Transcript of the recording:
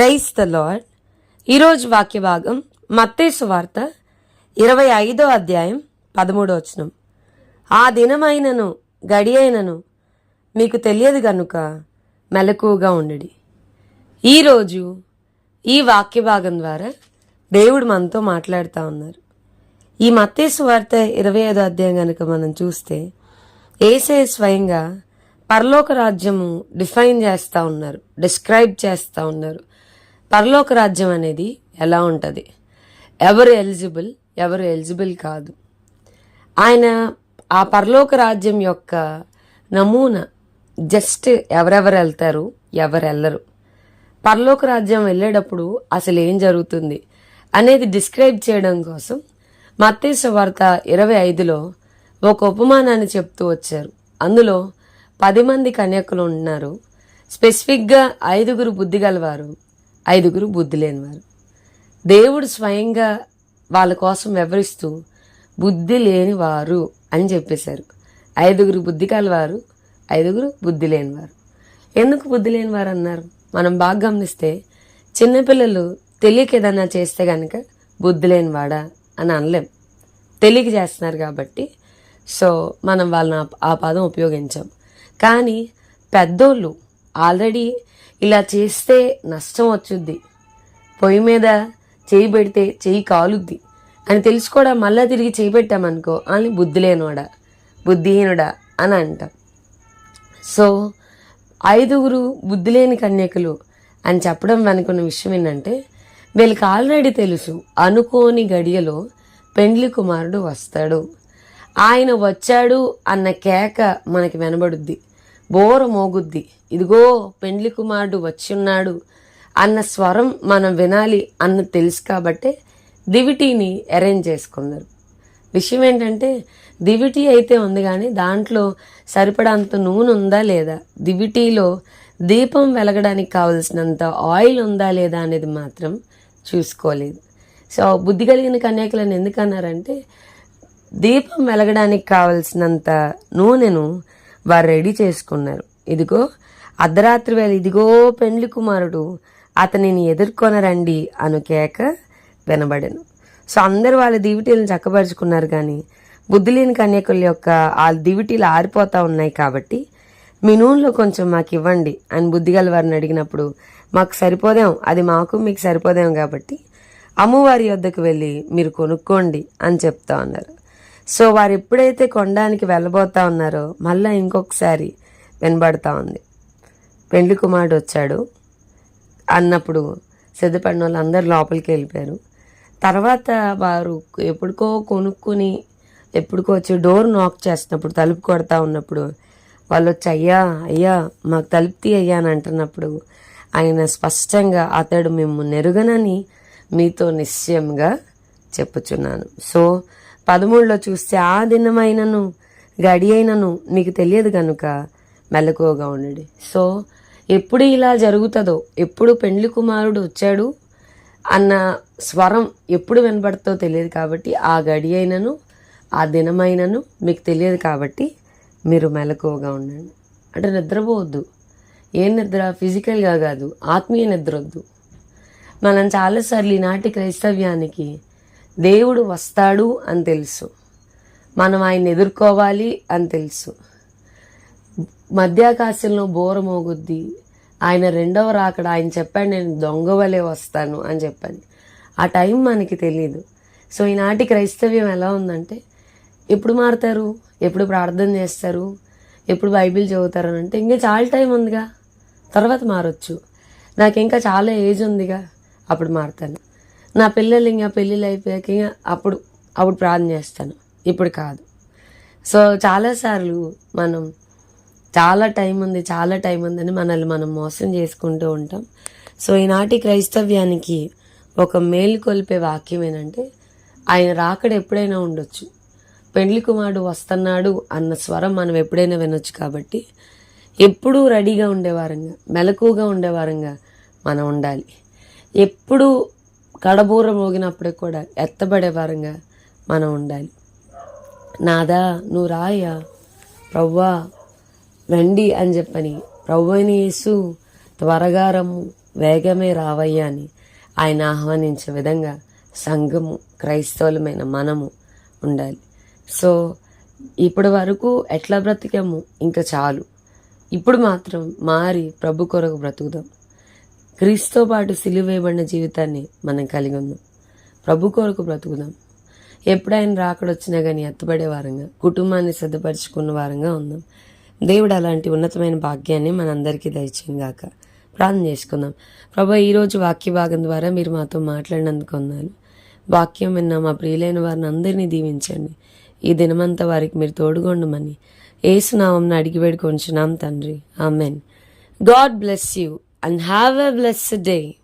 Price the lord ఈరోజు వాక్య భాగం మత్తేసు వార్త ఇరవై ఐదో అధ్యాయం పదమూడో వచనం. ఆ దినమైనను గడియైనను మీకు తెలియదు గనుక మెలకువగా ఉండడి. ఈరోజు ఈ వాక్య భాగం ద్వారా దేవుడు మనతో మాట్లాడుతూ ఉన్నారు. ఈ మత్తేసు వార్త ఇరవై ఐదో అధ్యాయం కనుక మనం చూస్తే ఏసే స్వయంగా పరలోక రాజ్యము డిఫైన్ చేస్తూ ఉన్నారు డిస్క్రైబ్ చేస్తూ ఉన్నారు. పరలోక రాజ్యం అనేది ఎలా ఉంటుంది? ఎవరు ఎలిజిబుల్ ఎవరు ఎలిజిబుల్ కాదు. ఆయన ఆ పరలోక రాజ్యం యొక్క నమూనా జస్ట్ ఎవరెవరు వెళ్తారు ఎవరు వెళ్ళరు. పరలోక రాజ్యం వెళ్ళేటప్పుడు అసలు ఏం జరుగుతుంది అనేది డిస్క్రైబ్ చేయడం కోసం మత్తేసు వార్త ఇరవై ఐదులో ఒక ఉపమానాన్ని చెప్తూ వచ్చారు. అందులో పది మంది కన్యకులు ఉన్నారు స్పెసిఫిక్గా ఐదుగురు బుద్ధి గలవారు ఐదుగురు బుద్ధి లేనివారు దేవుడు స్వయంగా వాళ్ళ కోసం వివరిస్తూ బుద్ధి లేనివారు అని చెప్పేశారు. ఐదుగురు బుద్ధి కలవారు ఐదుగురు బుద్ధి లేనివారు ఎందుకు బుద్ధి లేనివారు అన్నారు? మనం బాగా గమనిస్తే చిన్నపిల్లలు తెలియక ఏదన్నా చేస్తే కనుక బుద్ధి లేనివాడా అని అనలేం. తెలియక చేస్తున్నారు కాబట్టి సో మనం వాళ్ళని ఆ- ఆ పదం ఉపయోగించాం. కానీ పెద్దోళ్ళు ఆల్రెడీ ఇలా చేస్తే నష్టం వచ్చుద్ది. పొయ్యి మీద చేయి పెడితే చేయి కాలుద్ది. అని తెలుసుకోవడం మళ్ళా తిరిగి చేయి పెట్టామనుకో అని బుద్ధి లేనివాడా? బుద్ధిహీనుడా? అని అంటాం. సో ఐదుగురు బుద్ధి లేని కన్యకులు అని చెప్పడం వెనుకున్న విషయం ఏంటంటే వీళ్ళకి ఆల్రెడీ తెలుసు అనుకోని గడియలో పెండ్లి కుమారుడు వస్తాడు. ఆయన వచ్చాడు అన్న కేక మనకి వినబడుద్ది. బోర మోగుద్ది ఇదిగో పెండ్లి కుమారుడు వచ్చున్నాడు అన్న స్వరం మనం వినాలి అన్న తెలుసు కాబట్టే దివిటీని అరేంజ్ చేసుకున్నారు. విషయం ఏంటంటే దివిటీ అయితే ఉంది కానీ దాంట్లో సరిపడంత నూనె ఉందా లేదా? దివిటీలో దీపం వెలగడానికి కావలసినంత ఆయిల్ ఉందా లేదా అనేది మాత్రం చూసుకోలేదు. సో బుద్ధి కలిగిన కన్యాకులను ఎందుకన్నారంటే దీపం వెలగడానికి కావలసినంత నూనెను వారు రెడీ చేసుకున్నారు. ఇదిగో అర్ధరాత్రి వేళ ఇదిగో పెండ్లి కుమారుడు అతనిని ఎదుర్కొనరండి అను కేక వినబడను. సో అందరు వాళ్ళ దివిటీలను చక్కబరుచుకున్నారు కానీ బుద్ధి లేని కన్యకుల యొక్క ఆ దివిటీలు ఆరిపోతా ఉన్నాయి కాబట్టి మీ నూనెలో కొంచెం మాకు ఇవ్వండి అని బుద్ధిగల వారిని అడిగినప్పుడు మాకు సరిపోదాం అది మాకు మీకు సరిపోదాం కాబట్టి అమ్మవారి వద్దకు వెళ్ళి మీరు కొనుక్కోండి అని చెప్తా ఉన్నారు సో వారు ఎప్పుడైతే కొనడానికి వెళ్ళబోతా ఉన్నారో మళ్ళీ ఇంకొకసారి వినబడతా ఉంది. పెండ్లి కుమారుడు వచ్చాడు. అన్నప్పుడు సిద్ధపడిన వాళ్ళు అందరు లోపలికి వెళ్ళిపోయారు. తర్వాత వారు ఎప్పుడుకో కొనుక్కుని ఎప్పుడుకో వచ్చి డోర్ నాక్ చేస్తున్నప్పుడు తలుపు కొడతా ఉన్నప్పుడు వాళ్ళు వచ్చి అయ్యా అయ్యా మాకు తలుపు తీ అయ్యా అని అంటున్నప్పుడు ఆయన స్పష్టంగా అతడు మేము నెరుగనని మీతో నిశ్చయంగా చెప్పుచున్నాను. సో పదమూడులో చూస్తే ఆ దినమైనను గడి అయినను మీకు తెలియదు కనుక మెలకువగా ఉండండి. సో ఎప్పుడు ఇలా జరుగుతుందో ఎప్పుడు పెండ్లి కుమారుడు వచ్చాడు అన్న స్వరం ఎప్పుడు వినబడుతో తెలియదు కాబట్టి ఆ గడి అయినను ఆ దినమైనను మీకు తెలియదు కాబట్టి మీరు మెలకువగా ఉండండి. అంటే నిద్రపోవద్దు. ఏం నిద్ర? ఫిజికల్గా కాదు. ఆత్మీయ నిద్ర వద్దు. మనం చాలాసార్లు ఈనాటి క్రైస్తవ్యానికి దేవుడు వస్తాడు అని తెలుసు. మనం ఆయన ఎదుర్కోవాలి అని తెలుసు. మధ్యాకాశంలో బోర మోగుద్ది. ఆయన రెండవ రాకడ ఆయన చెప్పాడు నేను దొంగ వలె వస్తాను అని చెప్పాను ఆ టైం మనకి తెలియదు సో ఈనాటి క్రైస్తవ్యం ఎలా ఉందంటే ఎప్పుడు మారుతారు? ఎప్పుడు ప్రార్థన చేస్తారు? ఎప్పుడు బైబిల్ చదువుతారు అని అంటే ఇంకా చాలా టైం ఉందిగా. తర్వాత మారొచ్చు. నాకు ఇంకా చాలా ఏజ్ ఉందిగా. అప్పుడు మారుతాను. నా పిల్లలు ఇంకా పెళ్ళిళ్ళు అయిపోయాక అప్పుడు అప్పుడు ప్రార్థన చేస్తాను. ఇప్పుడు కాదు. సో చాలాసార్లు మనం చాలా టైం ఉంది చాలా టైం ఉందని మనల్ని మనం మోసం చేసుకుంటూ ఉంటాం. సో ఈనాటి క్రైస్తవ్యానికి ఒక మేలు కొలిపే వాక్యం ఏంటంటే ఆయన రాకడ ఎప్పుడైనా ఉండొచ్చు. పెండ్లి కుమారుడు వస్తున్నాడు అన్న స్వరం మనం ఎప్పుడైనా వినొచ్చు కాబట్టి ఎప్పుడూ రెడీగా ఉండేవారంగా మెలకుగా ఉండేవారంగా మనం ఉండాలి. ఎప్పుడూ కడబూర మోగినప్పుడు కూడా ఎత్తబడే వారంగా మనం ఉండాలి. నాదా నువ్వు రాయ ప్రవ్వా రండి అని చెప్పని ప్రవ్వని యేసు త్వరగా రమ్ము వేగమే రావయ్యా అని ఆయన ఆహ్వానించే విధంగా సంఘము క్రైస్తవులమైన మనము ఉండాలి. సో ఇప్పటి వరకు ఎట్లా బ్రతికాము? ఇంకా చాలు. ఇప్పుడు మాత్రం మారి ప్రభు కొరకు బ్రతుకుదాం. క్రీస్తుతో పాటు సిలువేయబడిన జీవితాన్ని మనం కలిగి ఉందాం ప్రభు కొరకు బ్రతుకుదాం. ఎప్పుడైనా రాకడొచ్చినా కానీ ఎత్తబడే వారంగా కుటుంబాన్ని సిద్ధపరచుకున్న వారంగా ఉందాం దేవుడు అలాంటి ఉన్నతమైన భాగ్యాన్ని మనందరికీ దయచేయం గాక. ప్రార్థన చేసుకుందాం. ప్రభా ఈరోజు వాక్య భాగం ద్వారా మీరు మాతో మాట్లాడినందుకు ఉన్నాను వాక్యం విన్న మా ప్రియులైన వారిని అందరినీ దీవించండి. ఈ దినమంతా వారికి మీరు తోడుగొండమని ఏసునామం అడిగి వేడుకొంచున్నాం తండ్రి. Amen. God bless you. and have a blessed day.